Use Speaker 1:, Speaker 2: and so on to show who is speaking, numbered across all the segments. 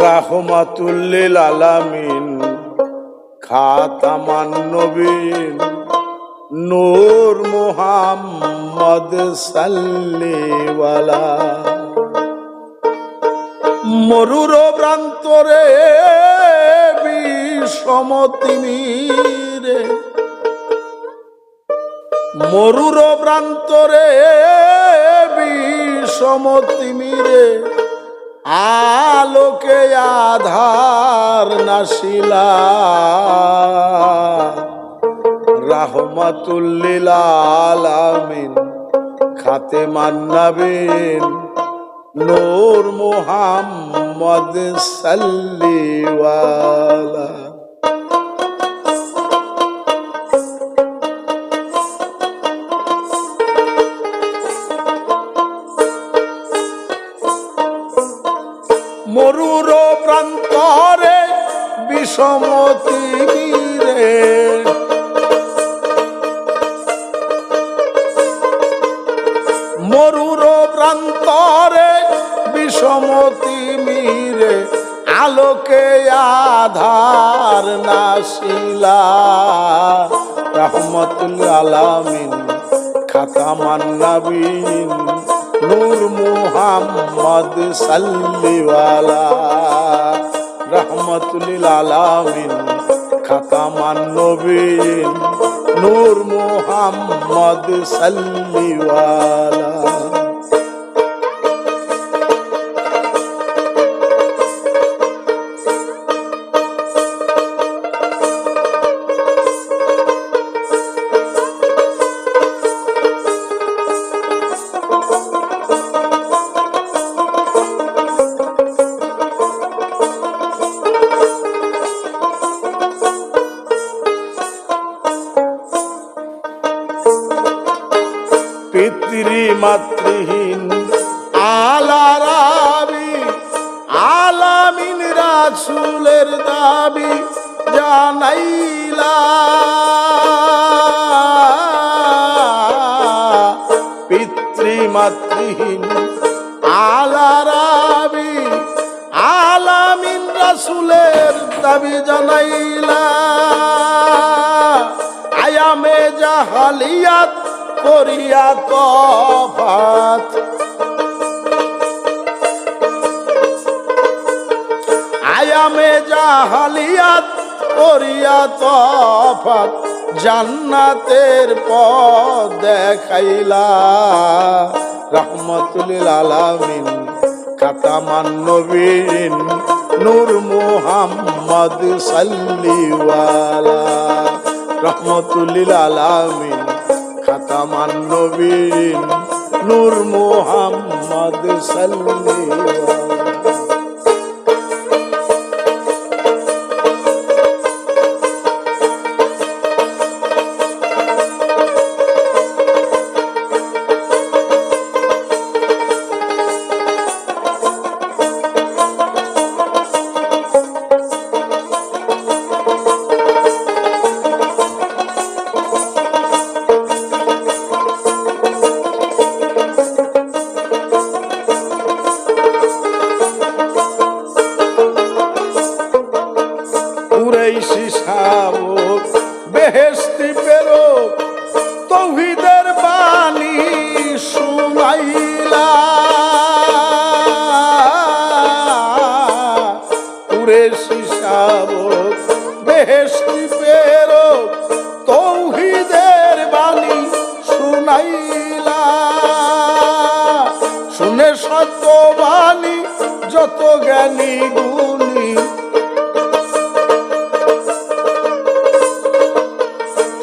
Speaker 1: রাহমাতুল্লিল আলামিন খাতামান নবীন নূর মুহাম্মদ সাল্লিওয়ালা মরুর প্রান্তরে বিষমতিমিরে। মরুর প্রান্তরে বিষমতিমিরে আলোকে আধার নাশিলা। রাহমাতুল্লিল আলামিন খাতে মান্নাবিন নূর মোহাম্মদ সাল্লিওয়ালা নাশিলা রহমতুল আলামিন খাতামান নবীন নূর মুহাম্মদ সাল্লিওয়ালা রহমতুল আলামিন খাতামান নবীন নূর মুহাম্মদ সাল্লিওয়ালা পিতৃ মাতৃহীন। আলারাবি, আলামিন রাসুলের দাবি জানাইলা। পিতৃ মাতৃহীন আলারাবি, আলামিন রাসুলের দাবি জানাইলা। আয়ামে জাহালিয়াত করিয়া তফাত আয়ামে জাহালিয়াত করিয়া তফাত জান্নাতের পথ দেখাইলা। রহমতুল আলামিন খাতামান নবীন নূর মুহাম্মদ সাল্লিওয়ালা রহমতুল্লিল আলামিন খাতামান নবীন নূর মোহাম্মদ সাল্লিওয়ালা বেহেস্তি পেরো তৌহিদের বাণী শুনাইলা। শুনে সত্যবাণী, যত জ্ঞানী গুণী।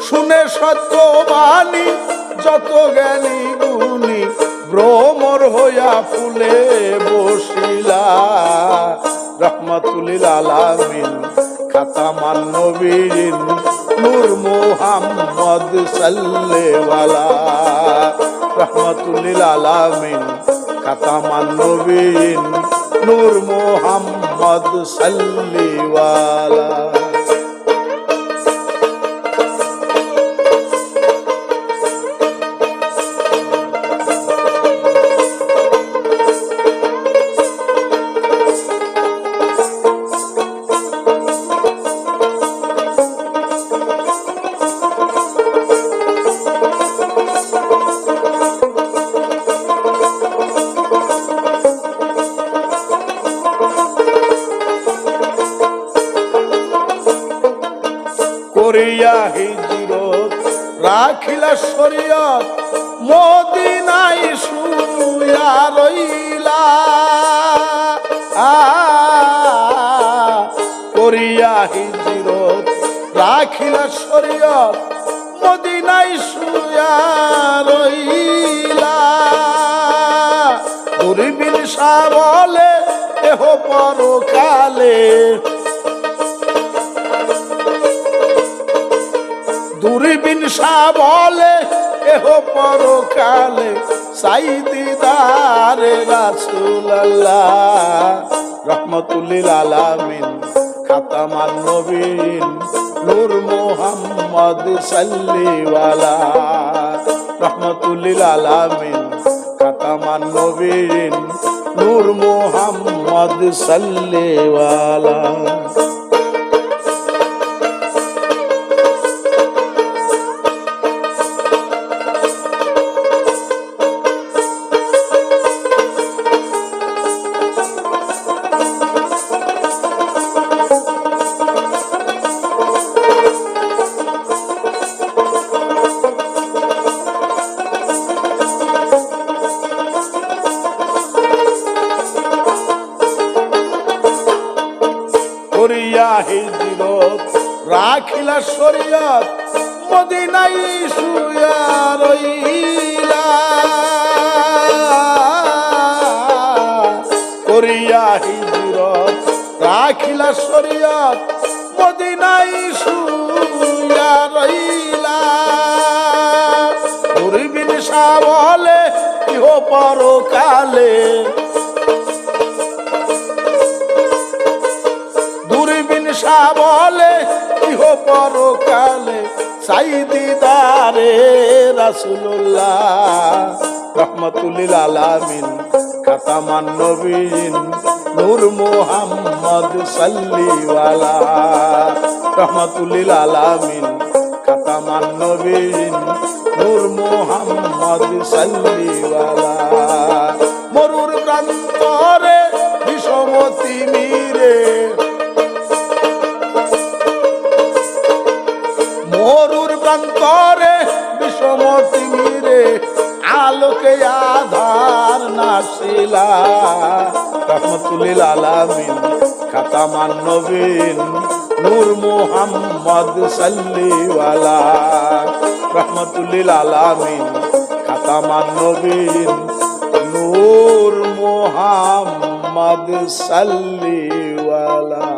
Speaker 1: শুনে সত্যবাণী, যত জ্ঞানী গুণী। ভ্রমর হইয়া ফুলে বসিলা। রহমতুলিল আলামিন। খাতামান নবীন নূর মোহাম্মদ সাল্লেওয়ালা। রহমতুল্লিল আলামিন খাতামান নবীন নূর মোহাম্মদ সাল্লিওয়ালা। রাখিলা শরীয়ত মদিনাই শুয়া রইলা। করিয়া হিজরত, রাখিলা শরীয়ত মদিনাই শুয়া রইলা। দূরবীন শাহ বলে, এহ পরকালে দূরবীন বলে, এহ পরকালে সাইদিদারে রাসূলুল্লাহ, রহমতুল্লিল আলামিন খাতামান নবীন, নূর মোহাম্মদ সাল্লিওয়ালা, রহমতুল্লিল আলামিন খাতামান নবীন, নূর মোহাম্মদ সাল্লিওয়ালা। করিয়া হিজরত রাখিলা শরীয়ত মদিনাই শুয়া রইলা। করিয়া হিজরত রাখিলা শরীয়ত মদিনাই শুয়া রইলা। দূরবীন শাহ বলে ইহ পরকালে শাহ বলে ইহ পরকালে সাইদিদারে রাসূলুল্লাহ। রহমতুল্লিল আলামিন, খাতামান নবীন, নূর মুহাম্মদ সাল্লিওয়ালা রহমতুল্লিল আলামিন, খাতামান নবীন, নূর মুহাম্মদ সাল্লিওয়ালা মরুর প্রান্তরে বিষমতি মিরে মরুর প্রান্তরে বিষমতি মিরে আলোকে আধার নাশিলা। রহমতুল্লিল আলামিন, খাতামান নবীন, নূর মুহাম্মদ সাল্লিওয়ালা। রহমতুল্লিল আলামিন, খাতামান নবীন, নূর মুহাম্মদ সাল্লিওয়ালা।